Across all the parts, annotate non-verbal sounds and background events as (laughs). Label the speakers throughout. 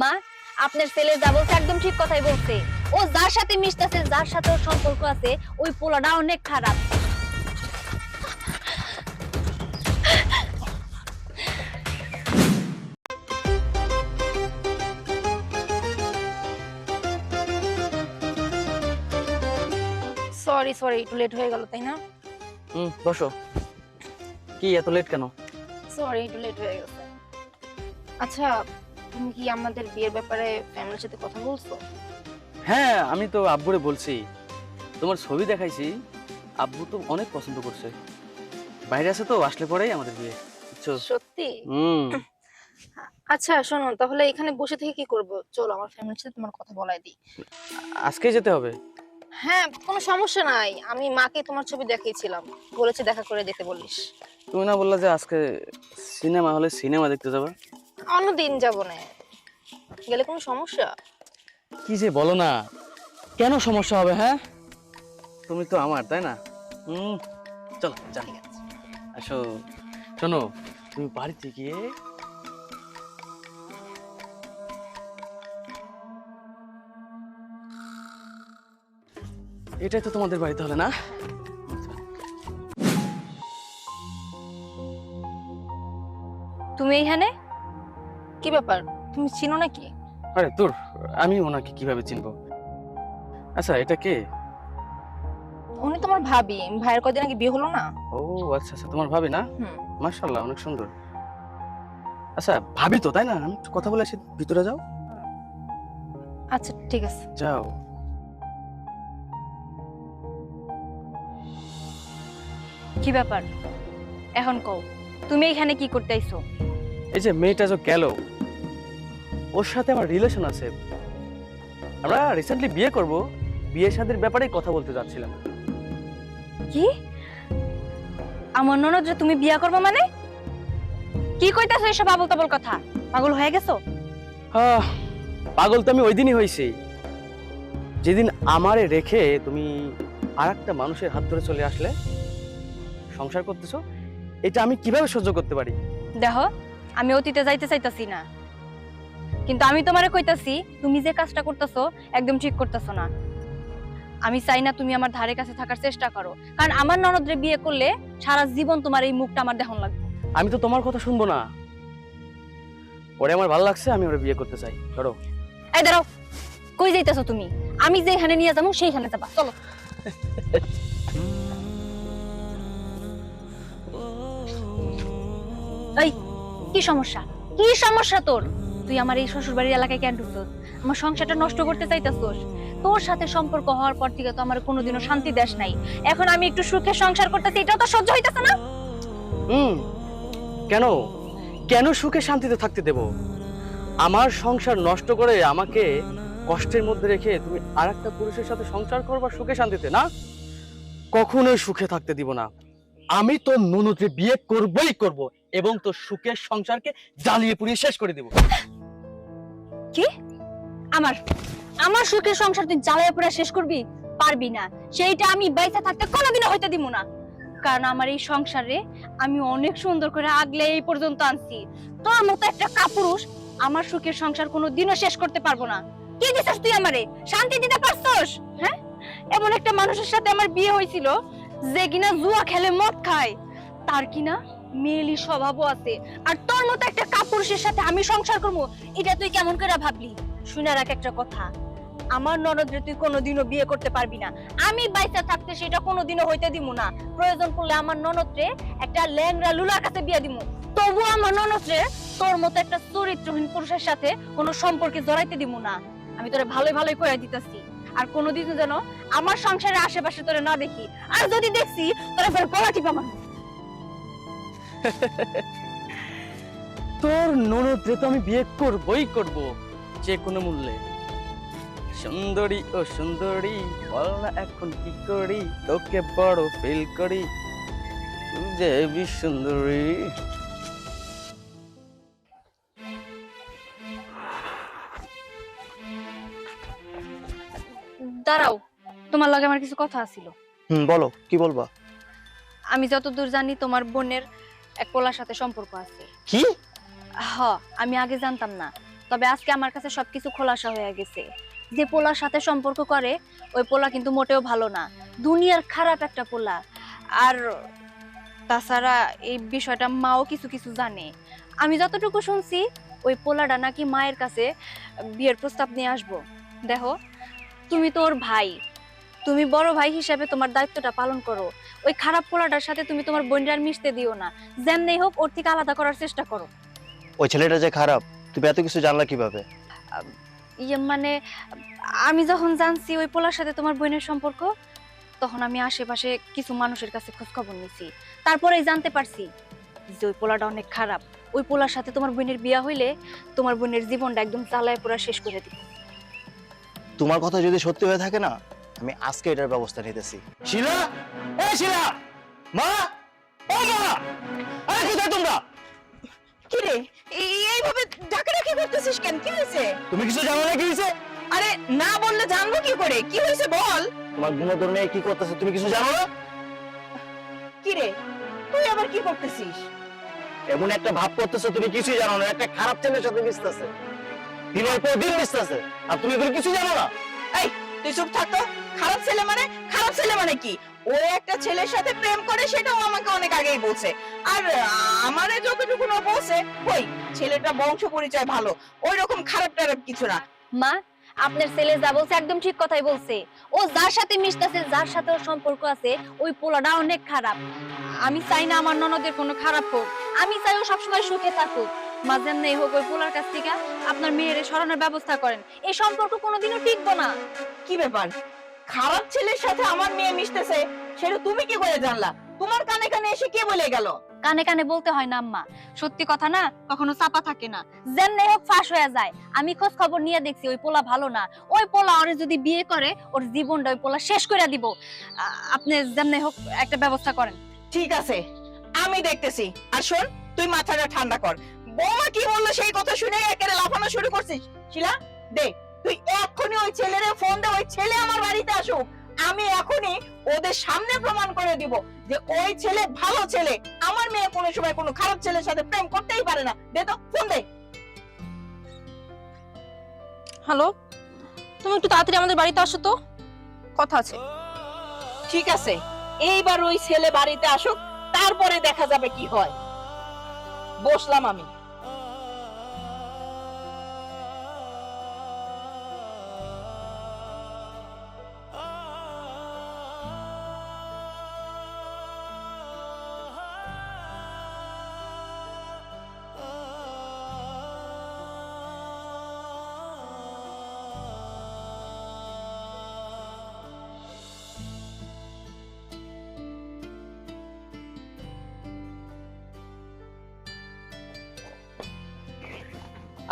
Speaker 1: মা আপনার ছেলে যা বলছে একদম ঠিক কথাই বলছে। ও যার সাথে মিশতেছে যার সাথে ওর সম্পর্ক আছে ওই পোলাটা অনেক খারাপ।
Speaker 2: সরি সরি একটু লেট হয়ে গেল তাই না?
Speaker 3: হুম বসো। কি এত লেট কেন?
Speaker 2: সরি একটু লেট হয়ে গেছে। আচ্ছা তুমি কি আমাদের বিয়ের ব্যাপারে ফ্যামিলির সাথে কথা বলছো?
Speaker 3: হ্যাঁ আমি তো আব্বুরে বলছি। তোমার ছবি দেখাইছি। আব্বু তো অনেক পছন্দ করছে। বাইরে আছে তো আসলে পরেই আমাদের বিয়ে বুঝছ?
Speaker 2: সত্যি?
Speaker 3: হুম।
Speaker 2: আচ্ছা শোনো তাহলে এখানে বসে থেকে কি করব? চলো আমার ফ্যামিলির সাথে তোমার কথা বলাই দিই।
Speaker 3: আজকে যেতে হবে?
Speaker 2: হ্যাঁ কোনো সমস্যা নাই। আমি মাকে তোমার ছবি দেখিয়েছিলাম। বলেছে দেখা করে যেতে বলিস।
Speaker 3: তুমি না বললা যে আজকে সিনেমা হলে সিনেমা দেখতে যাবে?
Speaker 2: অন্য দিন যাব না। গেলে কোনো সমস্যা?
Speaker 3: কি যে বলো না কেন সমস্যা হবে হ্যাঁ? তুমি তো আমার তাই না? হুম চলো
Speaker 2: জানি
Speaker 3: আসো শোনো তুমি বাড়িতে গিয়ে এটাই তো তোমাদের বাড়িতে তাহলে না।
Speaker 1: তুমি এইখানে?
Speaker 2: কি ব্যাপার? তুমি চিনো নাকি?
Speaker 3: আরে তোর আমি ওনাকে কীভাবে চিনবো? আচ্ছা এটা কে?
Speaker 2: উনি তোমার ভাবি। ভাইয়ের কদিন আগে বিয়ে হলো না?
Speaker 3: ও আচ্ছা আচ্ছা। তোমার ভাবি না?
Speaker 2: হুম।
Speaker 3: মার্শাল্লাহ অনেক সুন্দর। আচ্ছা ভাবি তো তাই না? আমি একটু কথা বলে আসি। ভিতরে যাও।
Speaker 2: আচ্ছা ঠিক আছে।
Speaker 3: যাও।
Speaker 1: কি ব্যাপার? এখন কও তুমি এখানে কি করতে আইছো?
Speaker 3: এই যে মেয়েটা যে গেল ওর সাথে আমার রিলেশন আছে। আমরা রিসেন্টলি বিয়ে করব বিয়ে শাদীর ব্যাপারেই কথা বলতে যাচ্ছিলাম।
Speaker 1: কি? আমার ননদ যে তুমি বিয়া করবে মানে? কি কইতাছো এসব আবল তাবল কথা? পাগল হয়ে গেছো?
Speaker 3: আহ, পাগল তো আমি ওই দিনই হয়েছি যেদিন আমারে রেখে তুমি আর একটা মানুষের হাত ধরে চলে আসলে সংসার করতেছো এটা আমি কীভাবে সহ্য করতে পারি?
Speaker 1: দেখো আমি অতীতে যাইতে চাইতাছি না। কিন্তু আমি তোমারে কইতাছি তুমি যে কাজটা করতেছো একদম ঠিক করতেছো না। আমি চাই না তুমি আমার ধারে কাছে থাকার চেষ্টা করো। কারণ আমার ননদরে বিয়ে করলে সারা জীবন তোমার এই মুখটা আমার দেখন লাগবে।
Speaker 3: আমি তো তোমার কথা শুনব না। ওরে আমার ভালো লাগছে আমি ওরে বিয়ে করতে চাই। ধরো।
Speaker 1: এই দাঁড়াও। কই যাইতেছো তুমি? আমি যেখানে নিয়ে যাব সেইখানে যাবা। চলো। (laughs) এই কি সমস্যা? কি সমস্যা তোর? তুই আমার এই শ্বশুর বাড়ির এলাকায় কেন ঢুকছস আমার সংসারটা নষ্ট করতে চাইতাছস? তোর সাথে সম্পর্ক হওয়ার পর থেকে তো আমার কোনোদিনও শান্তি দেশ নাই। এখন আমি একটু সুখে সংসার করতেছি, এটাও তো সহ্য হইতাছে না?
Speaker 3: হুম। কেন? কেন সুখে শান্তিতে থাকতে দেব? আমার সংসার নষ্ট করে আমাকে কষ্টের মধ্যে রেখে তুমি আর একটা পুরুষের সাথে সংসার করবা সুখে শান্তিতে, না? কখনোই সুখে থাকতে দিব না। আমি তো ননদকে বিয়ে করবই করব। এবং তোর সুখের সংসারকে জ্বালিয়ে পুড়িয়ে শেষ করে দেব।
Speaker 1: কি? আমার আমার সুখের সংসার তুই জ্বালায় পুরা শেষ করবি? পারবি না। সেইটা আমি বাইসা থাকতে কোনোদিনও হইতে দিব না। কারণ আমার এই সংসারে আমি অনেক সুন্দর করে আগলে এই পর্যন্ত আনছি। তোর মতো একটা কাপুরুষ আমার সুখের সংসার কোনো দিনও শেষ করতে পারব না। কি দিছিস তুই আমারে? শান্তি দিতে পারছস? হ্যাঁ? এমন একটা মানুষের সাথে আমার বিয়ে হয়েছিল যে কিনা জুয়া খেলে মদ খায়। তার কিনা মেয়েলি স্বভাবও আছে। আর তোর মতো একটা কাপুরুষের সাথে আমি সংসার করব, এটা তুই কেমন করে ভাবলি? শুনে রাখ একটা কথা। আমার ননদরে তুই কোনোদিনও বিয়ে করতে পারবি না। আমি বাইসা থাকতে সেটা কোনোদিনও হইতে দিব না। প্রয়োজন পড়লে আমার ননদরে একটা ল্যাংরা লুলার কাছে বিয়ে দিব তবু আমার ননদরে তোর মতো একটা চরিত্রহীন পুরুষের সাথে কোনো সম্পর্কে জড়াইতে দিব না। আমি তোরে ভালোই ভালোই কয়ে দিতেছি। আর কোনোদিন যেন আমার সংসারের আশেপাশে তোরে না দেখি। আর যদি দেখছি, তোরে ফের গলা টিপা আমার
Speaker 3: তোর ননদরে তো আমি বিয়ে করবই করব যে কোনো মূল্যে। সুন্দরী ও সুন্দরী বল না এখন কি করি তোকে বড় ফিল করি তুই যে বি সুন্দরী।
Speaker 1: দাঁড়াও তোমার লগে আমার কিছু কথা আছিল।
Speaker 4: হুম বলো কি বলবা?
Speaker 1: আমি যতদূর জানি তোমার বোনের এক পোলার সাথে সম্পর্ক আছে।
Speaker 4: কি?
Speaker 1: হ আমি আগে জানতাম না। তবে আজকে আমার কাছে সবকিছু খোলাসা হয়ে গেছে। যে পোলার সাথে সম্পর্ক করে ওই পোলা কিন্তু মোটেও ভালো না। দুনিয়ার খারাপ একটা পোলা। আর তাছাড়া এই বিষয়টা মাও কিছু কিছু জানে। আমি যতটুকু শুনছি ওই পোলাটা নাকি মায়ের কাছে বিয়ের প্রস্তাব নিয়ে আসব। দেখো তুমি তো ওর ভাই। তুমি বড় ভাই হিসেবে তোমার দায়িত্বটা পালন করো। ওই খারাপ পোলাটার সাথে তুমি তোমার বোনটার মিশতে দিও না। যেমনি হোক ওর থেকে আলাদা করার চেষ্টা করো।
Speaker 4: ওই ছেলেটা যে খারাপ তুমি এত কিছু জানলা কীভাবে?
Speaker 1: ইয়ে মানে আমি যখন জানছি ওই পোলার সাথে তোমার বোনের সম্পর্ক তখন আমি আশেপাশে কিছু মানুষের কাছে খোঁজ খবর নিছি। তারপরেই জানতে পারছি যে ওই পোলাটা অনেক খারাপ। ওই পোলার সাথে তোমার বোনের বিয়া হইলে তোমার বোনের জীবনটা একদম চালায় পুরা শেষ করে দিবে।
Speaker 4: তোমার কথা যদি সত্যি হয়ে থাকে না আমি আজকে এটার ব্যবস্থা নিতেছি। শিলা? এ শিলা! মা? ও মা! আরে কোথায় তোমরা?
Speaker 5: কি রে? এই- এইভাবে ডাকাডাকি করতেছিস কেন? কি হয়েছে?
Speaker 4: তুমি কিছু জানো না কি হয়েছে?
Speaker 5: আরে না বললে জানব কি করে? কি হয়েছে বল?
Speaker 4: তোমার গুণধর মেয়ে কি করতেছে তুমি কিছু জানো না?
Speaker 5: কি রে? তুই আবার কি করতেছিস?
Speaker 4: এমন একটা ভাব করতেছো তুমি কিছুই জানো না একটা খারাপ ছেলের সাথে মিশতেছে। দিনের পর দিন মিশতেছে আর তুমি এগুলো কিছু জানো না?
Speaker 5: এই তুই চুপ থাকতো খারাপ ছেলে মানে? খারাপ ছেলে মানে কি? ও একটা ছেলের সাথে প্রেম করে সেটাও আমাকে অনেক আগেই বলছে। আর আমারে যতটুকু না বলছে ওই ছেলেটা বংশ পরিচয় ভালো ওই রকম খারাপ টারাপ কিছু না।
Speaker 1: মা আপনার ছেলে যা বলছে একদম ঠিক কথাই বলছে। ও যার সাথে মিশতেছে যার সাথে ওর সম্পর্ক আছে ওই পোলাটা অনেক খারাপ। আমি চাই না আমার ননদের কোনো খারাপ হোক। আমি চাই ও সবসময় সুখে থাকুক। মাঝে নেই হোক ওই পোলার কাছ থেকে আপনার মেয়ের সরানোর ব্যবস্থা করেন। এই সম্পর্ক কোনোদিনও টিকবো না।
Speaker 5: কি ব্যাপার? খারাপ ছেলের সাথে আমার মেয়ে মিশতেছে সেটা তুমি কি করে জানলা? তোমার কানে কানে এসে কে বলে গেল?
Speaker 1: কানে কানে বলতে হয় না আম্মা। সত্যি কথা না কখনো চাপা থাকে না। যেমনি হোক ফাঁস হয়ে যায়। আমি খোঁজ খবর নিয়ে দেখছি ওই পোলা ভালো না। ওই পোলা ওরে যদি বিয়ে করে ওর জীবনটা ওই পোলা শেষ করে দিব। আপনি যেমনি হোক একটা ব্যবস্থা করেন।
Speaker 5: ঠিক আছে আমি দেখতেছি। আর শোন তুই মাথাটা ঠান্ডা কর। বৌমা কি বলল সেই কথা শুনে একেবারে লাফানো শুরু করছিস? শিলা দে। তুই এক্ষুনি ওই ছেলেরে ফোন দে ওই ছেলে আমার বাড়িতে আসুক। আমি এখনই ওদের সামনে প্রমাণ করে দিব যে ওই ছেলে ভালো ছেলে। আমার মেয়ে কোনো সময় কোনো খারাপ ছেলের সাথে প্রেম করতেই পারে না। দে তো ফোন দে।
Speaker 2: হ্যালো তুমি একটু তাড়াতাড়ি আমাদের বাড়িতে আসো তো। কথা আছে।
Speaker 5: ঠিক আছে। এইবার ওই ছেলে বাড়িতে আসুক তারপরে দেখা যাবে কি হয়। বসলাম আমি।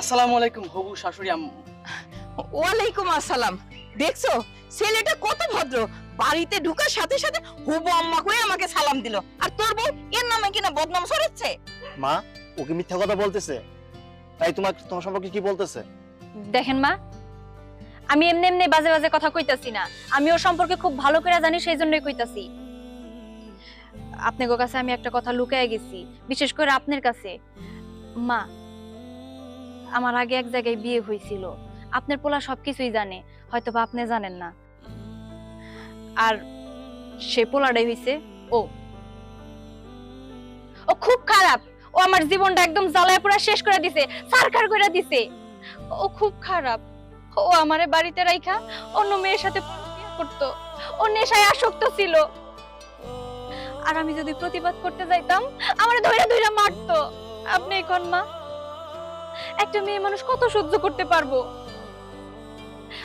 Speaker 3: আসসালামু আলাইকুম হবু শাশুড়ি আম্মু।
Speaker 5: ওয়ালাইকুম আসসালাম। দেখছ ছেলেটা কত ভদ্র। বাড়িতে ঢুকার সাথে সাথে হুবু আম্মা করে আমাকে সালাম দিল। আর তোর বউ এর নামে কিনা বদনাম ছড়াচ্ছে?
Speaker 4: মা ওকে মিথ্যা কথা বলতেছে? তাই তোমার তোমার সম্পর্কে কি বলতেছে?
Speaker 1: দেখেন মা আমি এমনি এমনি বাজে বাজে কথা কইতাছি না। আমি ওর সম্পর্কে খুব ভালো করে জানি সেই জন্যই কইতাছি। আপনার কাছে আমি একটা কথা লুকায় গেছি বিশেষ করে আপনার কাছে। মা আমার আগে এক জায়গায় বিয়ে হয়েছিল। আপনার পোলা সবকিছুই জানে হয়তো বা আপনি জানেন না। আর সে পোলাটাই হইছে ও। ও খুব খারাপ। ও আমার জীবনটা একদম জ্বালায় পুরা শেষ করে দিছে সারকার করে দিছে। ও খুব খারাপ। ও আমারে বাড়িতে রাইখা অন্য মেয়ের সাথে করতো। ও নেশায় আসক্ত ছিল। আর আমি যদি প্রতিবাদ করতে যাইতাম, আমারে ধইরা ধইরা মারতো। আপনি কোন মা? একটা মেয়ে মানুষ কত সহ্য করতে পারব?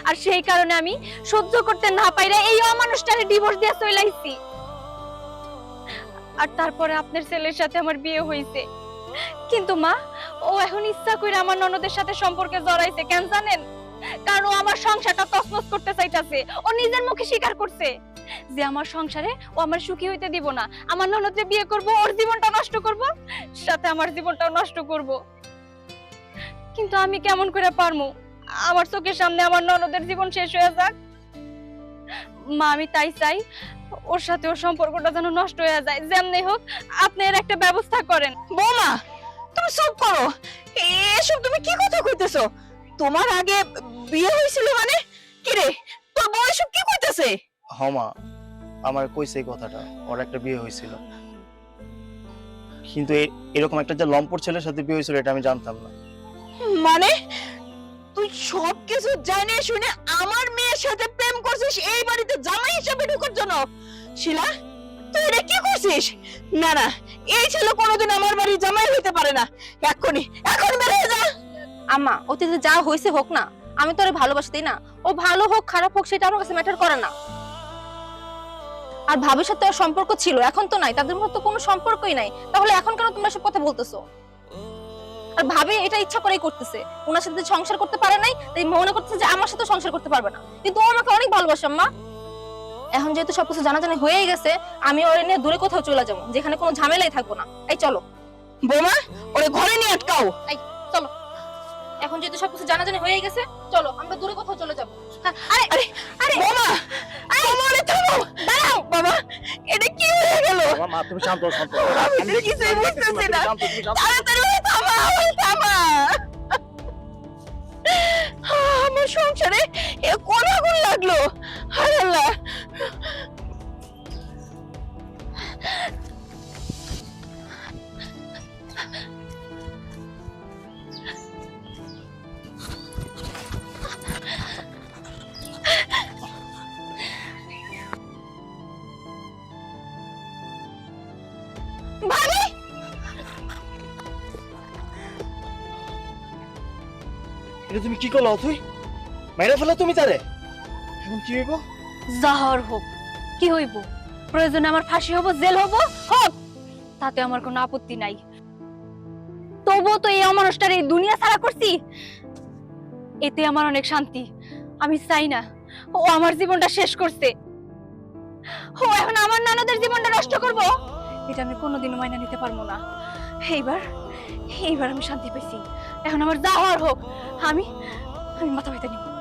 Speaker 1: আর সেই কারণে আমি সহ্য করতে না পাইরে এই অমানুষটারে ডিভোর্স দিয়ে চলে আইছি। আর তারপরে আপনার ছেলের সাথে আমার বিয়ে হইছে। কিন্তু মা, ও এখন ইচ্ছা করে আমার ননদের সাথে সম্পর্কে জড়াইছে, কেন জানেন? কারণ ও আমার সংসারটা তছনছ করতে চাইতাছে, ও নিজের মুখে স্বীকার করছে যে আমার সংসারে ও আমার সুখী হইতে দিব না। আমার ননদকে বিয়ে করব, ওর জীবনটা নষ্ট করব, সাথে আমার জীবনটাও নষ্ট করব। কিন্তু আমি কেমন করে পারমু? আমার চোখের সামনে আমার ননদের জীবন শেষ হয়ে যাক। মা আমি তাই চাই ওর সাথে ওর সম্পর্কটা যেন নষ্ট হয়ে যায়। যেমনি হোক আপনি এর একটা ব্যবস্থা করেন।
Speaker 5: বৌমা তুমি চুপ করো। এসব তুমি কি কথা কইতেছো? তোমার আগে বিয়ে হয়েছিল মানে? কি রে তোর বউ এসব কি কইতেছে?
Speaker 4: হমা আমার কইছে এই কথাটা। ওর একটা বিয়ে হয়েছিল। কিন্তু এ- এরকম একটা যে লম্পট ছেলের সাথে বিয়ে হয়েছিল এটা আমি জানতাম না।
Speaker 5: মানে? তুই সব কিছু জানে শুনে আমার মেয়ের সাথে প্রেম করছিস, এই বাড়িতে জামাই হিসেবে ঢোকার জন্য? শিলা, তুই এটা কি করছিস? না না, এই ছেলে কোনোদিন আমার বাড়ি জামাই হইতে পারে না। এক্ষুনি, এখন বের হয়ে যা।
Speaker 2: আম্মা অতীতে যা হয়েছে হোক না, আমি তোরে ভালোবাসি, তাই না? ও ভালো হোক, খারাপ হোক, সেটা আমার কাছে ম্যাটার করে না। আর ভাবির সাথে সম্পর্ক ছিল, এখন তো নাই, তাদের মধ্যে তো কোনো সম্পর্কই নাই। তাহলে এখন কেন তোমরা সব কথা বলতেছো? আর ভাবি এটা ইচ্ছা করেই করতেছে। ওনার সাথে সংসার করতে পারে নাই তাই মনে করতেছে যে আমার সাথে সংসার করতে পারবে না। কিন্তু ও আমাকে অনেক ভালোবাসে আম্মা। এখন যেহেতু সবকিছু জানাজানি হয়েই গেছে আমি ওর নিয়ে দূরে কোথাও চলে যাব যেখানে কোনো ঝামেলাই থাকব না। এই চলো।
Speaker 5: বোমা ওরে ঘরে নিয়ে আটকাও।
Speaker 2: এই চলো। এখন যেহেতু সবকিছু জানাজানি হয়ে গেছে চলো আমরা দূরে কোথাও চলে যাব। আরে
Speaker 5: আরে আরে। বোমা বোমা ওরে থামো। দাঁড়াও। বাবা এটা কি হয়ে গেল?
Speaker 4: মা তুমি শান্ত শান্ত
Speaker 5: আমি কিছুই বুঝতেছি না। তাড়াতাড়ি ওরে থামা আমার সংসারে এ কোন আগুন লাগল। হায় আল্লাহ।
Speaker 4: এটা তুমি কি করল তুই? মেরে ফেলো তুমি তারে। এখন কি হইব?
Speaker 1: জাহর হোক, কি হইব? প্রয়োজনে আমার ফাঁসি হব, জেল হব, হোক, তাতে আমার কোনো আপত্তি নাই। তবুও তো এই অমানুষটার এই দুনিয়া ছাড়া করছি। এতে আমার অনেক শান্তি। আমি চাই না, ও আমার জীবনটা শেষ করছে। ও এখন আমার নানাদের জীবনটা নষ্ট করব। এটা আমি কোনোদিনও মাইনা নিতে পারব না। এইবার এইবার আমি শান্তি পেয়েছি এখন আমার যা হওয়ার হোক। আমি আমি মাথা ব্যথা নিব।